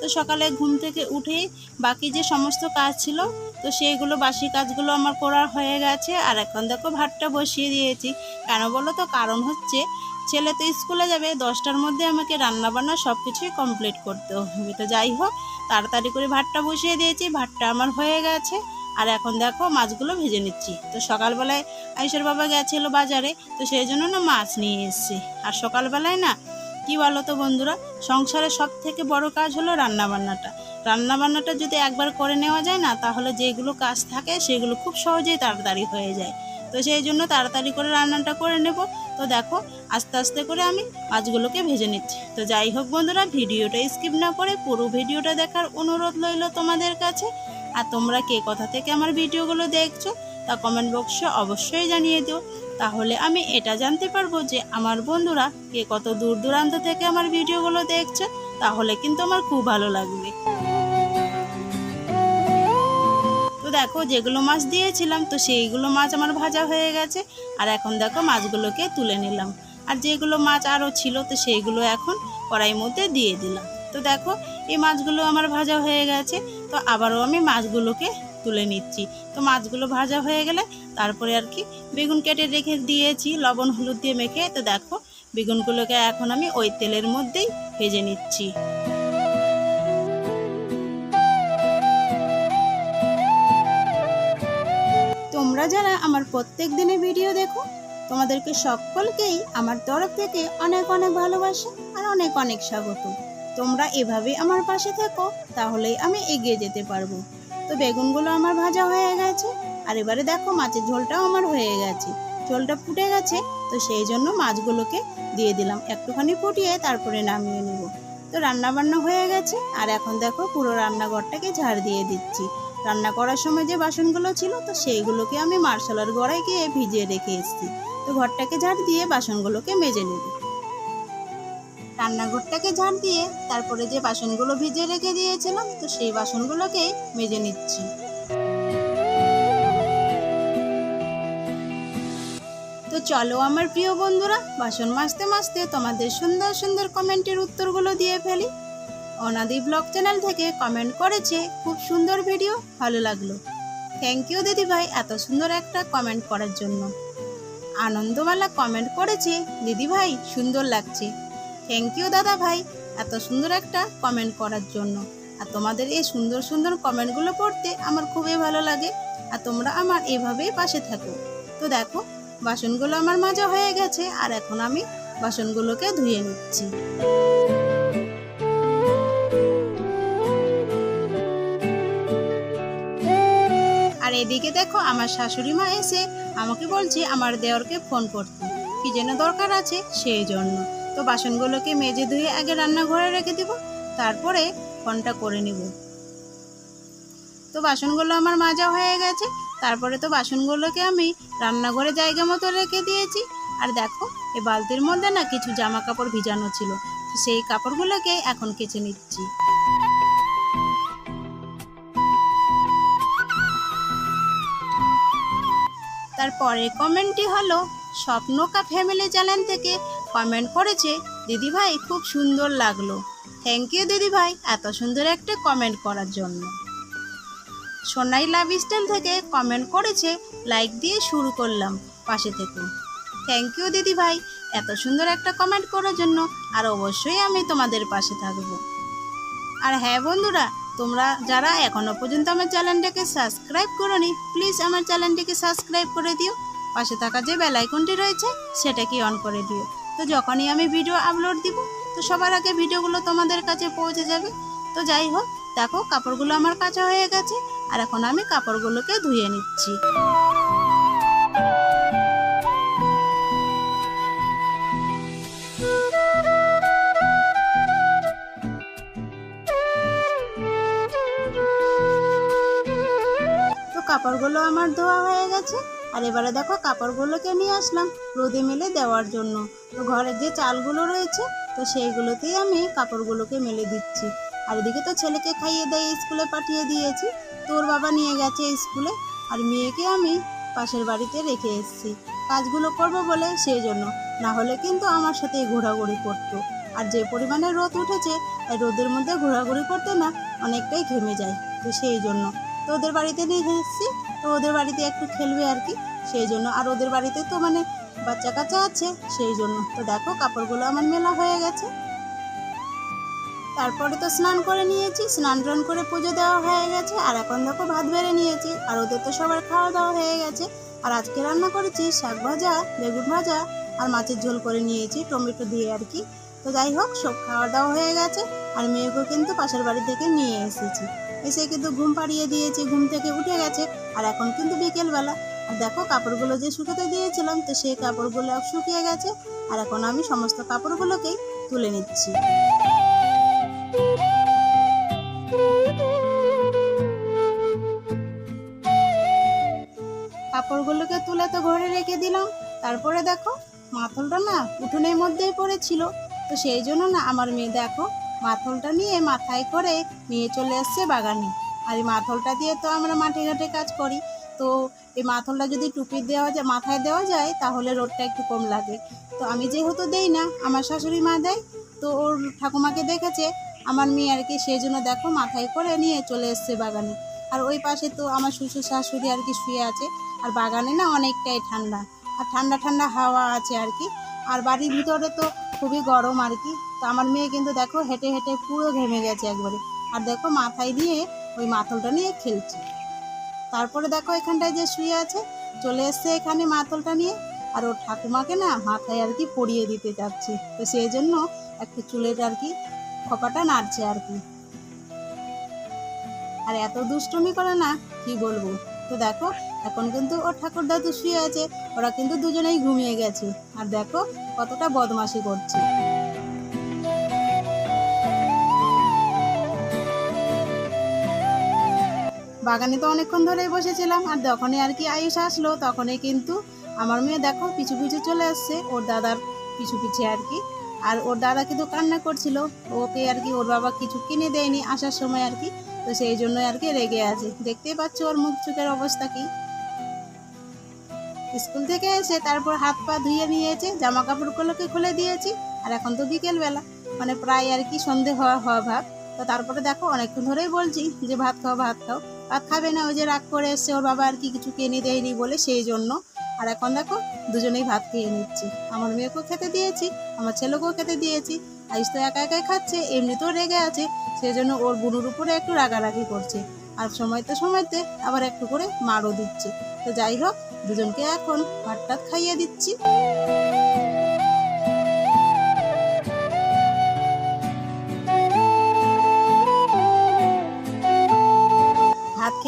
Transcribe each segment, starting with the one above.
তো সকালে ঘুম থেকে উঠেই বাকি যে সমস্ত কাজ ছিল, তো সেইগুলো বাসি কাজগুলো আমার করা হয়ে গেছে। আর এখন দেখো ভাতটা বসিয়ে দিয়েছি। কেন বলো তো? কারণ হচ্ছে ছেলে তো স্কুলে যাবে, দশটার মধ্যে আমাকে রান্না বান্না সব কিছুই কমপ্লিট করতে হবে। তো যাই হোক, তাড়াতাড়ি করে ভাতটা বসিয়ে দিয়েছি, ভাতটা আমার হয়ে গেছে। আর এখন দেখো মাছগুলো ভেজে নিচ্ছি। তো সকালবেলায় আইসার বাবা গেছিল বাজারে, তো সেই জন্য না মাছ নিয়ে এসেছি। আর সকালবেলায় না কি বলো তো বন্ধুরা? সংসারের সব থেকে বড় কাজ হলো রান্নাবান্নাটা। রান্নাবান্নাটা যদি একবার করে নেওয়া যায় না, তাহলে যেগুলো কাজ থাকে সেগুলো খুব সহজেই তাড়াতাড়ি হয়ে যায়। তো সেই জন্য তাড়াতাড়ি করে রান্নাটা করে নেব। তো দেখো, আস্তে আস্তে করে আমি মাছগুলোকে ভেজে নিচ্ছি। তো যাই হোক বন্ধুরা, ভিডিওটা স্কিপ না করে পুরো ভিডিওটা দেখার অনুরোধ রইল তোমাদের কাছে। আর তোমরা কে কথা থেকে আমার ভিডিওগুলো দেখছ, তা কমেন্ট বক্সে অবশ্যই জানিয়ে দিও। তাহলে আমি এটা জানতে পারব যে আমার বন্ধুরা কে কত দূর দূরান্ত থেকে আমার ভিডিওগুলো দেখছে, তাহলে কিন্তু আমার খুব ভালো লাগবে। তো দেখো, যেগুলো মাছ দিয়েছিলাম, তো সেইগুলো মাছ আমার ভাজা হয়ে গেছে। আর এখন দেখো, মাছগুলোকে তুলে নিলাম। আর যেগুলো মাছ আরও ছিল, তো সেইগুলো এখন কড়াইয়ের মধ্যে দিয়ে দিলাম। তো দেখো, এই মাছগুলো আমার ভাজা হয়ে গেছে। তো আবারও আমি মাছগুলোকে তুলে নিচ্ছি। তো মাছগুলো ভাজা হয়ে গেলে তারপরে আর কি বেগুন কেটে রেখে দিয়েছি, লবণ, হলুদ দিয়ে মেখে। তো দেখো, বেগুনগুলোকে এখন আমি ওই তেলের মধ্যেই ভেজে নিচ্ছি। তোমরা যারা আমার প্রত্যেক দিনে ভিডিও দেখো, তোমাদেরকে সকলকেই আমার তরফ থেকে অনেক অনেক ভালোবাসা আর অনেক অনেক স্বাগত। তোমরা এভাবে আমার পাশে থেকো, তাহলেই আমি এগিয়ে যেতে পারব। তো বেগুনগুলো আমার ভাজা হয়ে গেছে। আর এবারে দেখো মাছের ঝোলটাও আমার হয়ে গেছে। ঝোলটা ফুটে গেছে, তো সেই জন্য মাছগুলোকে দিয়ে দিলাম। একটুখানি ফুটিয়ে তারপরে নামিয়ে নেব। তো রান্না বান্না হয়ে গেছে, আর এখন দেখো পুরো রান্নাঘরটাকে ঝাড় দিয়ে দিচ্ছি। রান্না করার সময় যে বাসনগুলো ছিল, তো সেইগুলোকে আমি মার্শালার গড়ায় গিয়ে ভিজিয়ে রেখে এসেছি। তো ঘরটাকে ঝাড় দিয়ে বাসনগুলোকে মেজে নেব। রান্নাঘরটাকে ঝাড় দিয়ে তারপরে যে বাসনগুলো ভিজিয়ে রেখে দিয়েছিলাম, তো সেই বাসনগুলোকেই মেজে নিচ্ছি। তো চলো আমার প্রিয় বন্ধুরা, বাসন মাজতে মাজতে তোমাদের সুন্দর সুন্দর কমেন্টের উত্তরগুলো দিয়ে ফেলি। অনাদি ব্লগ চ্যানেল থেকে কমেন্ট করেছে, খুব সুন্দর ভিডিও, ভালো লাগল। থ্যাংক ইউ দিদিভাই এত সুন্দর একটা কমেন্ট করার জন্য। আনন্দমালা কমেন্ট করেছে, দিদিভাই সুন্দর লাগছে। থ্যাংক ইউ দাদা ভাই, এত সুন্দর একটা কমেন্ট করার জন্য। আর তোমাদের এই সুন্দর সুন্দর কমেন্টগুলো পড়তে আমার খুবই ভালো লাগে, আর তোমরা আমার এভাবেই পাশে থাকো। তো দেখো, বাসনগুলো আমার মাজা হয়ে গেছে, আর এখন আমি বাসনগুলোকে ধুয়ে নিচ্ছি। আর এদিকে দেখো, আমার শাশুড়ি মা এসে আমাকে বলছে, আমার দেওরকে ফোন করতে। কি যেন দরকার আছে, সেই জন্য। তো বাসনগুলোকে মেজে ধুয়ে আগে রান্নাঘরে রেখে দিব, তারপরে ফোনটা করে নিব। তো বাসনগুলো আমার মাজা হয়ে গেছে, তারপরে তো বাসনগুলোকে আমি রান্নাঘরে জায়গা মতো রেখে দিয়েছি। আর দেখো, এ বালতির মধ্যে না কিছু জামা কাপড় ভিজানো ছিল সেই কাপড়গুলোকে এখন কেচে নিচ্ছি। তারপরে কমেন্টটি হলো, স্বপ্নকা ফ্যামিলি চ্যানেল থেকে কমেন্ট করেছে, দিদিভাই খুব সুন্দর লাগল। থ্যাংক ইউ দিদিভাই এত সুন্দর একটা কমেন্ট করার জন্য। সোনাই লাভ স্টাইল থেকে কমেন্ট করেছে লাইক দিয়ে শুরু করলাম পাশে থেকে। থ্যাংক ইউ দিদিভাই এত সুন্দর একটা কমেন্ট করার জন্য, আর অবশ্যই আমি তোমাদের পাশে থাকব। আর হ্যাঁ বন্ধুরা, তোমরা যারা এখনও পর্যন্ত আমার চ্যানেলটাকে সাবস্ক্রাইব করোনি প্লিজ আমার চ্যানেলটিকে সাবস্ক্রাইব করে দিও। পাশে থাকা যে বেল আইকনটি রয়েছে সেটাকে অন করে দিও। তো যখনই আমি ভিডিও আপলোড দিব, তো সবার আগে ভিডিওগুলো তোমাদের কাছে পৌঁছে যাবে। তো যাই হোক, দেখো কাপড়গুলো আমার কাছে হয়ে গেছে, আর এখন আমি কাপড়গুলোকে ধুয়ে নিচ্ছি। কাপড়গুলো আমার ধোয়া হয়ে গেছে, আর এবারে দেখো কাপড়গুলোকে নিয়ে আসলাম রোদে মেলে দেওয়ার জন্য। তো ঘরের যে চালগুলো রয়েছে, তো সেইগুলোতেই আমি কাপড়গুলোকে মেলে দিচ্ছি। আর এদিকে তো ছেলেকে খাইয়ে দিয়ে, স্কুলে পাঠিয়ে দিয়েছি। তোর বাবা নিয়ে গেছে স্কুলে, আর মেয়েকে আমি পাশের বাড়িতে রেখে এসেছি। কাজগুলো করব বলে সেই জন্য। না হলে কিন্তু আমার সাথে ঘোরাঘুরি করতো। আর যে পরিমাণে রোদ উঠেছে রোদের মধ্যে ঘোরাঘুরি করতে না অনেকটাই ঘেমে যায়। তো সেই জন্য। তো ওদের বাড়িতে নিয়ে এসেছি, তো ওদের বাড়িতে একটু খেলবে আর কি। সেই জন্য আর ওদের বাড়িতে তো মানে বাচ্চা কাচ্চা আছে, সেই জন্য। তো দেখো, কাপড়গুলো আমার মেলা হয়ে গেছে। তারপরে তো স্নান করে নিয়েছি, স্নান টান করে পুজো দেওয়া হয়ে গেছে, আর এখন দেখো ভাত বেড়ে নিয়েছি, আর ওদের তো সবার খাওয়া দাওয়া হয়ে গেছে। আর আজকে রান্না করেছি শাক ভাজা, বেগুন ভাজা, আর মাছের ঝোল করে নিয়েছি, টমেটো দিয়ে আর কি। তো যাই হোক, সব খাওয়া দাওয়া হয়ে গেছে, আর মেয়েকেও কিন্তু পাশের বাড়ি থেকে নিয়ে এসেছি। এসে কিন্তু ঘুম পাড়িয়ে দিয়েছি, ঘুম থেকে উঠে গেছে, আর এখন কিন্তু বিকেলবেলা। দেখো, কাপড়গুলো যে শুকাতে দিয়েছিলাম, তো সেই কাপড়গুলো শুকিয়ে গেছে। আর এখন আমি সমস্ত কাপড়গুলোকেই তুলে নিচ্ছি। কাপড়গুলোকে তুলে তো ঘরে রেখে দিলাম। তারপরে দেখো, মাথলটা না উঠোনের মধ্যেই পড়েছিল। তো সেই জন্য না আমার মেয়ে দেখো, মাথলটা নিয়ে মাথায় করে নিয়ে চলে এসছে বাগানে। আর এই মাথলটা দিয়ে তো আমরা মাঠে ঘাটে কাজ করি। তো এই মাথলটা যদি টুপি দেওয়া যায়, মাথায় দেওয়া যায়, তাহলে রোদটা একটু কম লাগে। তো আমি যেহেতু দেই না, আমার শাশুড়ি মা দেয়, তো ওর ঠাকুমাকে দেখেছে, আমার মেয়ে আর কি সেই জন্য দেখো মাথায় করে নিয়ে চলে এসছে বাগানে। আর ওই পাশে তো আমার শ্বশুর শাশুড়ি আর কি শুয়ে আছে, আর বাগানে না অনেকটাই ঠান্ডা, আর ঠান্ডা ঠান্ডা হাওয়া আছে আর কি। আর বাড়ির ভিতরে তো খুবই গরম আর কি, তো আমার মেয়ে কিন্তু দেখো হেঁটে হেঁটে পুরো ঘেমে গেছে একবারে। আর দেখো মাথায় দিয়ে ওই মাথলটা নিয়ে খেলছে। তারপরে দেখো এখানটায় যে শুয়ে আছে, চলে এসছে এখানে মাতলটা নিয়ে। আর ওর ঠাকুমাকে না মাথায় আর কি পরিয়ে দিতে যাচ্ছে। তো সেই জন্য একটু চুলের আর কি খপাটা নাড়ছে আর কি। আর এত দুষ্টুমি করে না, কি বলব? তো দেখো, এখন কিন্তু ওর ঠাকুর দাদু শুয়ে আছে, ওরা কিন্তু দুজনেই ঘুমিয়ে গেছে। আর দেখো কতটা বদমাশি করছে। বাগানে তো অনেকক্ষণ ধরেই বসেছিলাম, আর যখনই আর কি আয়ুষ আসলো, তখনই কিন্তু আমার মেয়ে দেখো পিছু পিছু চলে আসছে, ওর দাদার পিছু পিছে আর কি। আর ওর দাদা কিন্তু কান্না করছিল, ওকে আর কি ওর বাবা কিছু কিনে দেয়নি আসার সময় আর কি, তো সেই জন্যই আর কি রেগে আছে। দেখতেই পাচ্ছ ওর মুখ চোখের অবস্থা কি। স্কুল থেকে এসে তারপর হাত পা ধুয়ে নিয়েছে জামা কাপড়গুলোকে খুলে দিয়েছি, আর এখন তো বিকেল বেলা মানে প্রায় আর কি সন্ধে হওয়া হওয়া ভাব। তো তারপরে দেখো অনেকক্ষণ ধরেই বলছি যে, ভাত খাও ভাত খাও। ভাত খাবে না, ওই যে রাগ করে এসছে, ওর বাবা আর কি কিছু কিনে দেয়নি বলে সেই জন্য। আর এখন দেখো, দুজনেই ভাত খেয়ে নিচ্ছি। আমার মেয়েকেও খেতে দিয়েছি, আমার ছেলেকেও খেতে দিয়েছি। আইস তো একা একাই খাচ্ছে এমনিতেও রেগে আছে, সেই জন্য ওর বুনুর উপরে একটু রাগারাগি করছে। আর সময়তে সময়তে আবার একটু করে মারও দিচ্ছে। তো যাই হোক, দুজনকে এখন ভাত খাইয়ে দিচ্ছি।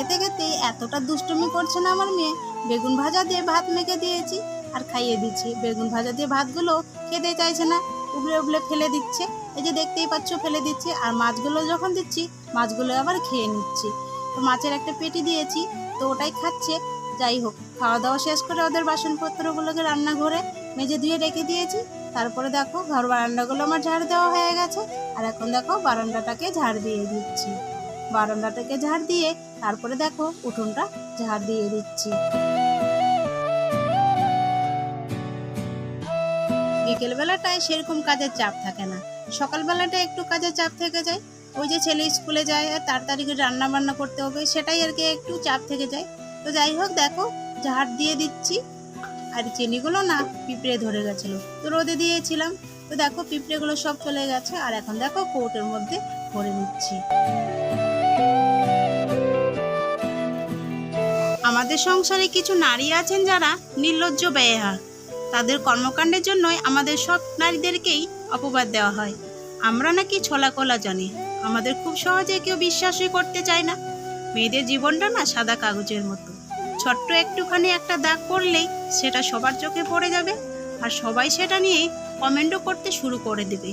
খেতে খেতে এতটা দুষ্টুমি করছে না আমার মেয়ে। বেগুন ভাজা দিয়ে ভাত মেখে দিয়েছি আর খাইয়ে দিচ্ছি। বেগুন ভাজা দিয়ে ভাতগুলো খেতে চাইছে না, উবলে উবলে ফেলে দিচ্ছে। এই যে দেখতেই পাচ্ছ, ফেলে দিচ্ছে। আর মাছগুলো যখন দিচ্ছি, মাছগুলো আবার খেয়ে নিচ্ছি। তো মাছের একটা পেটি দিয়েছি, তো ওটাই খাচ্ছে। যাই হোক খাওয়া দাওয়া শেষ করে ওদের বাসনপত্রগুলোকে রান্নাঘরে মেজে ধুয়ে রেখে দিয়েছি। তারপরে দেখো ঘর বারান্দাগুলো আমার ঝাড় দেওয়া হয়ে গেছে। আর এখন দেখো, বারান্দাটাকে ঝাড় দিয়ে দিচ্ছি। বারান্দাটাকে ঝাড় দিয়ে তারপরে দেখো উঠোনটা ঝাড় দিয়ে দিচ্ছি। বিকেল বেলাটায় সেরকম কাজের চাপ থাকে না। সকালবেলাটা একটু কাজের চাপ থেকে যায়। ওই যে ছেলে স্কুলে যায়, আর তাড়াতাড়ি করে রান্না বান্না করতে হবে, সেটাই আর কি একটু চাপ থেকে যায়। তো যাই হোক, দেখো ঝাড় দিয়ে দিচ্ছি। আর চিনিগুলো না পিঁপড়ে ধরে গেছিল, তো রোদে দিয়েছিলাম। তো দেখো পিঁপড়েগুলো সব চলে গেছে, আর এখন দেখো কোর্টের মধ্যে ভরে নিচ্ছি। আমাদের সংসারে কিছু নারী আছেন যারা নির্লজ্জ ব্যয়হা তাদের কর্মকাণ্ডের জন্যই আমাদের সব নারীদেরকেই অপবাদ দেওয়া হয়। আমরা নাকি ছোলা কলা জানি, আমাদের খুব সহজে কেউ বিশ্বাসই করতে চায় না। মেয়েদের জীবনটা না সাদা কাগজের মতো। ছোট্ট একটুখানি একটা দাগ পড়লেই সেটা সবার চোখে পড়ে যাবে আর সবাই সেটা নিয়ে কমেন্টও করতে শুরু করে দেবে।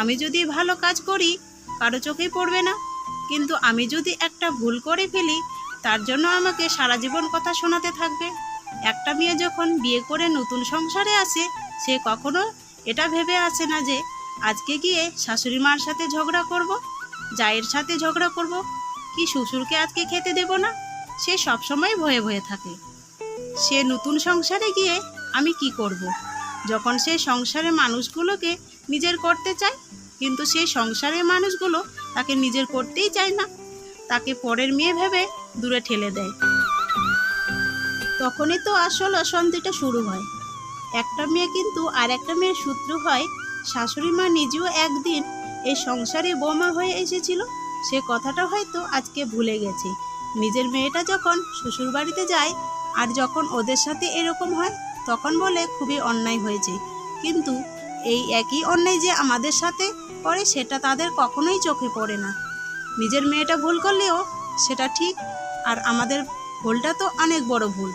আমি যদি ভালো কাজ করি, কারও চোখেই পড়বে না। কিন্তু আমি যদি একটা ভুল করে ফেলি তার জন্য আমাকে সারা জীবন কথা শোনাতে থাকবে। একটা মেয়ে যখন বিয়ে করে নতুন সংসারে আসে, সে কখনো এটা ভেবে আসে না যে, আজকে গিয়ে শাশুড়ি মার সাথে ঝগড়া করব, জায়ের সাথে ঝগড়া করব, কি শ্বশুরকে আজকে খেতে দেব না? সে সবসময় ভয়ে ভয়ে থাকে। সে নতুন সংসারে গিয়ে আমি কি করব। যখন সে সংসারে মানুষগুলোকে নিজের করতে চায়, কিন্তু সেই সংসারের মানুষগুলো তাকে নিজের করতেই চায় না। তাকে পরের মেয়ে ভেবে দূরে ঠেলে দেয়। তখনই তো আসল অশান্তিটা শুরু হয়। একটা মেয়ে কিন্তু আর একটা মেয়ের সূত্র হয়। শাশুড়ি মা নিজেও একদিন এই সংসারে বোমা হয়ে এসেছিল। সে কথাটা হয়তো আজকে ভুলে গেছে। নিজের মেয়েটা যখন শ্বশুর বাড়িতে যায় আর যখন ওদের সাথে এরকম হয়, তখন বলে খুবই অন্যায় হয়েছে। কিন্তু এই একই অন্যায় যে আমাদের সাথে করে সেটা তাদের কখনোই চোখে পড়ে না। নিজের মেয়েটা ভুল করলেও সেটা ঠিক আর আমাদের ভুলটা তো অনেক বড় ভুল।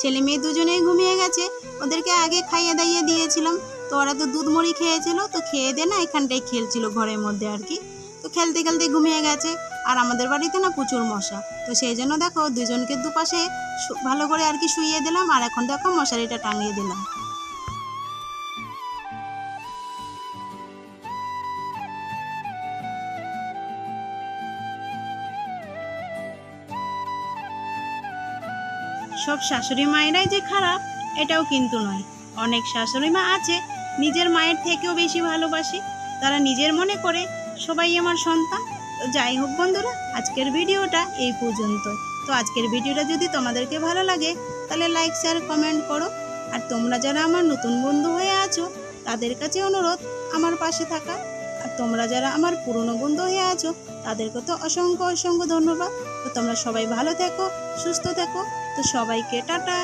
ছেলে মেয়ে দুজনেই ঘুমিয়ে গেছে, ওদেরকে আগে খাইয়ে দাইয়ে দিয়েছিলাম। তো ওরা তো দুধ মুড়ি খেয়েছিল, তো খেয়ে দে না এখানটায় খেলছিল ঘরের মধ্যে আর কি। তো খেলতে খেলতে ঘুমিয়ে গেছে, আর আমাদের বাড়িতে না প্রচুর মশা। তো সেই জন্য দেখো দুজনকে দুপাশে ভালো করে আর কি শুইয়ে দিলাম, আর এখন দেখো মশারিটা টাঙিয়ে দিলাম। সব শাশুড়ি মায়েরাই যে খারাপ, এটাও কিন্তু নয়। অনেক শাশুড়ি মা আছে, নিজের মায়ের থেকেও বেশি ভালোবাসে। তারা নিজের মনে করে, সবাই আমার সন্তান। তো যাই হোক বন্ধুরা, আজকের ভিডিওটা এই পর্যন্ত। তো আজকের ভিডিওটা যদি তোমাদেরকে ভালো লাগে, তাহলে লাইক শেয়ার কমেন্ট করো। আর তোমরা যারা আমার নতুন বন্ধু হয়ে আছো, তাদের কাছে অনুরোধ, আমার পাশে থাকা। আর তোমরা যারা আমার পুরনো বন্ধু হয়ে আছো, তাদেরকে তো অসংখ্য অসংখ্য ধন্যবাদ। তো তোমরা সবাই ভালো থেকো, সুস্থ থেকো। তো সবাইকে টাটা।